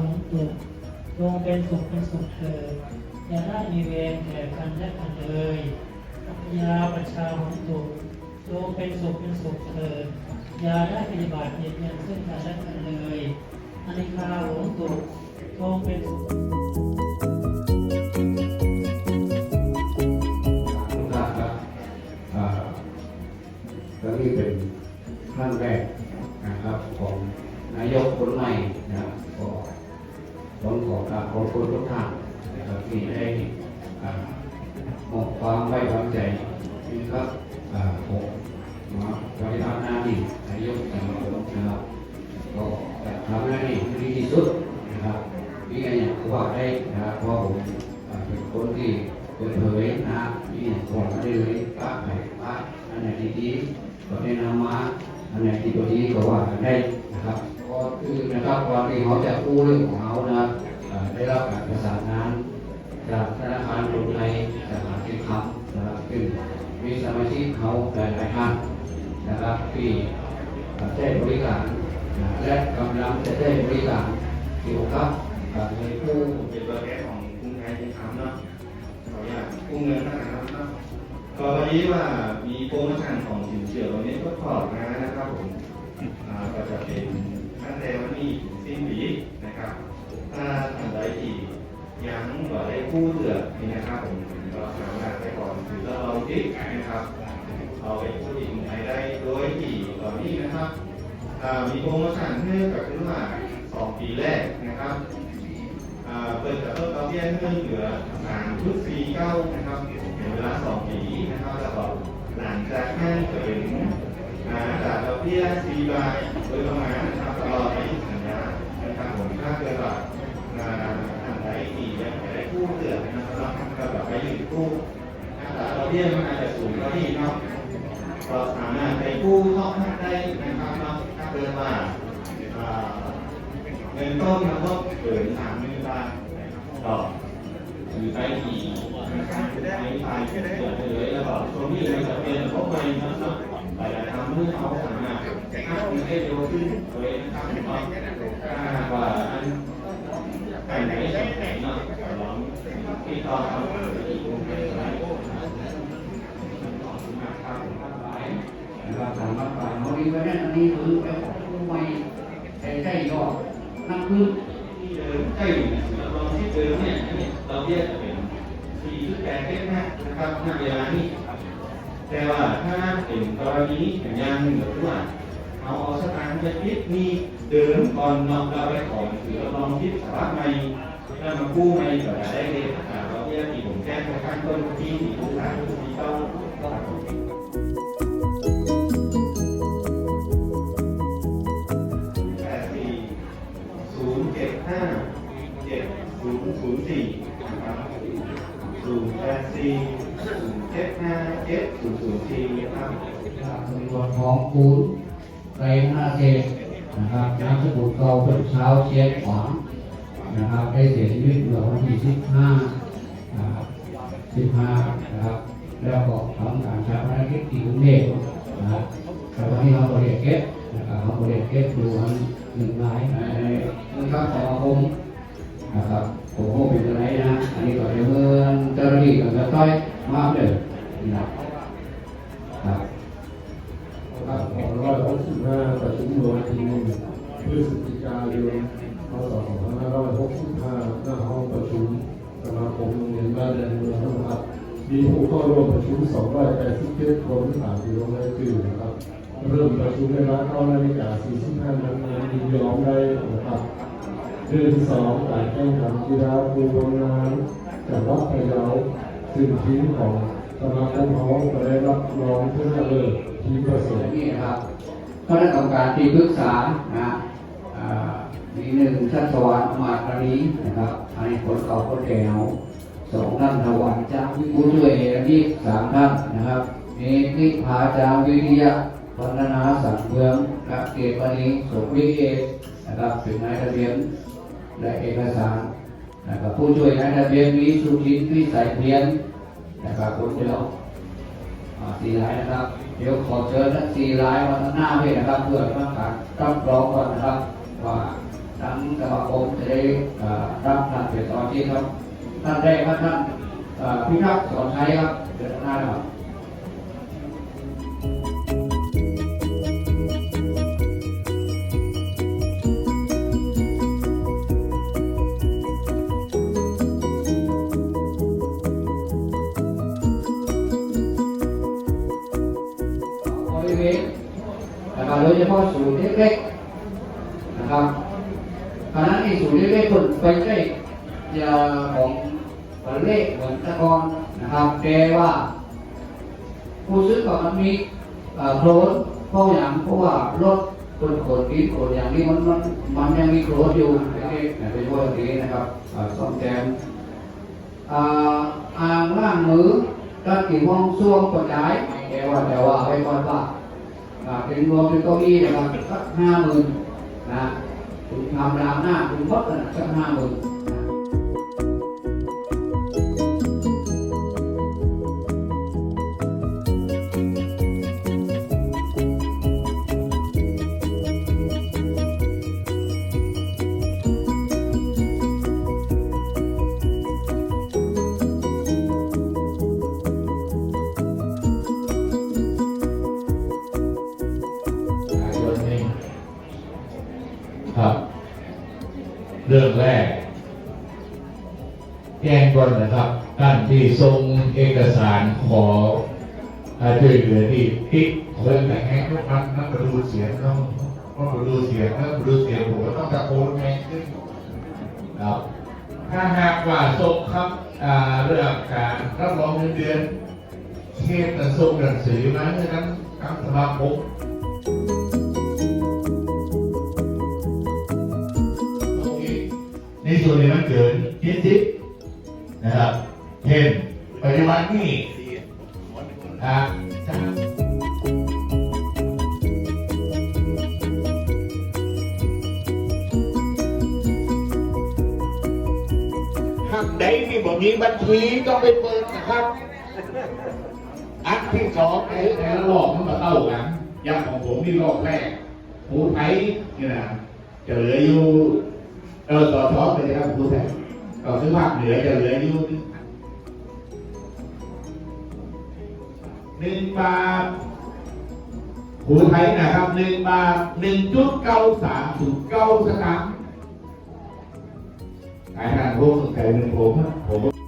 ำเวาของตัวจงเป็นสุขเป็นสุขเถิดอย่าได้มีเวรแก่กันและกันเลยปัญญาประชาของตัวจงเป็นสุขเป็นสุขเถิดอย่าได้ปฏิบัติเบียดเบียนซึ่งกันและกันเลยอนิคาของตัวจงเป็นสุข นะครับอ่าผมมาปฏิบัติหน้าที่นายกสมาคมนะครับก็จะทำหน้าที่ดีที่สุดนะครับนี่ไงอย่างที่ว่าได้นะครับเพราะผมเป็นคนที่เปิดเผยนะนี่บอกมาได้เลยพระไหนพระอันไหนที่ดีก็แนะนำมาอันไหนที่ตัวดีก็ว่ากันได้นะครับก็คือนะครับก่อนที่เขาจะพูดเรื่องของเขานะได้รับการประสานงานจากธนาคารกรุงไทยสาขาที่คำนะครับซึ่ง มีสมาชิกเขาหลายๆท่านนะครับที่เอ่อได้บริการและกำลังจะได้บริการเกี่ยวกับในผู้เป็นตัวแทนของกรุงไทยเป็นคำเนาะขออนุญาตกู้เงินนะครับเนาะก็วันนี้ว่ามีโปรโมชั่นของสินเชื่อวันนี้ก็ขอบมานะครับผมอ่าก็จะเป็นตั้งแต่วันนี้สิ้นปีนะครับถ้าท่านใดที่ยังบ่ได้กู้เลือกนี่นะครับผมก็สามารถ ติดนะครับเอาไปกู้ที่กรุงไทยได้โดยที่ตอนนี้นะครับมีโปรโมชั่นให้กับขึ้นมาสองปีแรกนะครับเปิดกับต้นดอกเบี้ยเพิ่มเหลือสามชุดฟรีเก้านะครับเป็นเวลาสองปีนะครับแล้วก็หลังจากนั้นจะเป็นอ่าจากดอกเบี้ยสี่บาทโดยประมาณนะครับตลอดอายุสัญญานะครับผมถ้าเกิดว่าอ่าอันใดที่ยังไม่ได้กู้เหลือนะครับก็แบบไปยืมกู้ อัตราเบี้ยมันอาจจะสูงกว่านี้เนาะก็สามารถไปกู้ทอกได้นะครับเนาะถ้าเกิดว่าเงินต้นมันก็เกินสามหมื่นบาทต่อหรือไปอีกนะครับไปไปเกิดเลยแล้วก็ช่วงนี้มันจะเป็นพวกใหม่นะครับแต่จะทำให้เขาสามารถหักเงินได้เร็วขึ้นเลยนะครับถ้าว่าอันไหนไหนเนาะ ลองที่ต่อทำอีกองค์ไหนอบคุณมากครับนะครับสามารถฝ่ายเขาดีไว้นั่นอันนี้คือไอ้ของผู้ใหม่ใช้ใช้ยอดนั่งพื้นที่เดิมใกล้อยู่เนี่ยลองที่เดิมเนี่ยเราเรียกเป็นสี่ชุดแปดเทปนะครับณเวลานี้แต่ว่าถ้าเป็นกรณีอย่างยังหรือว่าเอาเอาสตางค์ไปพิษมีเดิมก่อนนอกเราไปขอหรือลองพิษสาระใหม่ แล้วมากู้ใหม่ก็ได้เลยอ่าเราเรียกที่ผมแจ้งไปข้างต้นที่ที่ผู้ขายที่ต้องต้องแปดสี่ศูนย์เจ็ดห้าเจ็ดศูนย์ศูนย์สี่นะครับศูนย์แปดสี่ศูนย์เจ็ดห้าเจ็ดศูนย์ศูนย์สี่นะครับในส่วนของปูนเรนนาเซนะครับนามสกุลเก่าเป็นชาเชียงขวาง นะครับได้เสียชีวิตเมื่อวันที่15นะครับ15นะครับแล้วก็ทำการชาปนกิจที่กรุงเทพนะครับแต่วันนี้เราบริเก็บนะครับเราบริเก็บดูวันหนึ่งรายในนะครับสมาคมนะครับผมก็เป็นอะไรนะ อันนี้ก็จะเมื่อเจ้าหน้าที่กับเจ้าต้อย ผู้เข้าร่วมประชุม287คนตามที่ลงรายชื่อนะครับเริ่มประชุมเวลา9นาฬิกา45นาทียินยอมได้นะครับเรื่องที่สองการแข่งขันกีฬาภูบลน้ำจังหวัดพะเยาซึ่งทีมของสมาคมเขาก็ได้รับรองชนะเลิศทีมผสมนี่ครับคณะกรรมการที่ปรึกษานะมีหนึ่งชัชวานอมาตรีนะครับอันนี้คนเก่าคนแก่เนา สองท่านถวันจ้าผู้ช่วยอันนี้สามท่านนะครับมีนิพาจาวิริยะพัฒนาสังเมืองและเกตมณีสมวิเอกนะครับถึงนายทะเบียนและเอกสารนะครับผู้ช่วยนายทะเบียนมีสุทินพิสัยเพียนนะครับคนเดียวอ่าสี่ลายนะครับ เดี๋ยวขอเชิญทั้งสี่ลายมาทางหน้าด้วยนะครับเพื่อต้องการรับรองก่อนนะครับว่าทั้งสมาคมจะได้รับทานเป็นสมาชิกครับ ท่านแรกครับท่านอ่าพิทักษ์สอนชัยครับเดินหน้าครับบริเวณนะครับโดยเฉพาะศูนย์เล็กๆนะครับขณะนี้ศูนย์เล็กๆคนไปใกล้ยาของ เทศเหมือนตะกอนนะครับแต่ว่าผู้ซื้อก็มันมีโคลนเพราะอย่างเพราะว่ารถคนขนดินขนอย่างนี้มันมันมันยังมีโคลนอยู่เล็กๆนะเป็นพวกนี้นะครับซ่อมแซมอ่างล้างมือก็กี่ห้องส้วมก็จ่ายแต่ว่าแต่ว่าไว้ก่อนว่าเป็นรวมเป็นเก้าอี้นะครับสักห้าหมื่นนะคุณทำรางหน้าคุณมดนะสักห้าหมื่น ก่อนนะครับท่านที่ส่งเอกสารขอช่วยเหลือที่ที่เรื่อแต่งแง่ทุกครั้งนั่งดูเสียงต้องต้องดูเสียงถ้ามาดูเสียงผมก็ต้องตะโกนแง่ขึ้นครับถ้าหากว่าส่งครับเรื่องการรับรองเงินเดือนเทศจะส่งหนังสือมาให้ทั้งทั้งสมาคมในส่วนนี้มันเกินยี่สิบ นะครับเช่นปัจจุบันนี้อ่าหากใดที่บอกมีบัญชีต้องไปเปิดนะครับ อันที่สองไอ้แต่ละรอบมันมาเต้ากันอย่างของผมนี่รอบแรกภูไทยนี่นะจะเหลืออยู่เออต่อท้อไปเลยครับภูไทย ต่อซื้อภาคเหนือจะเหลืออยู่หนึ่งบาทหูไทยนะครับหนึ่งบาทหนึ่งจุดเก้าสามศูนย์เก้าสตางค์ขายทางพวกไก่หนึ่งผมผม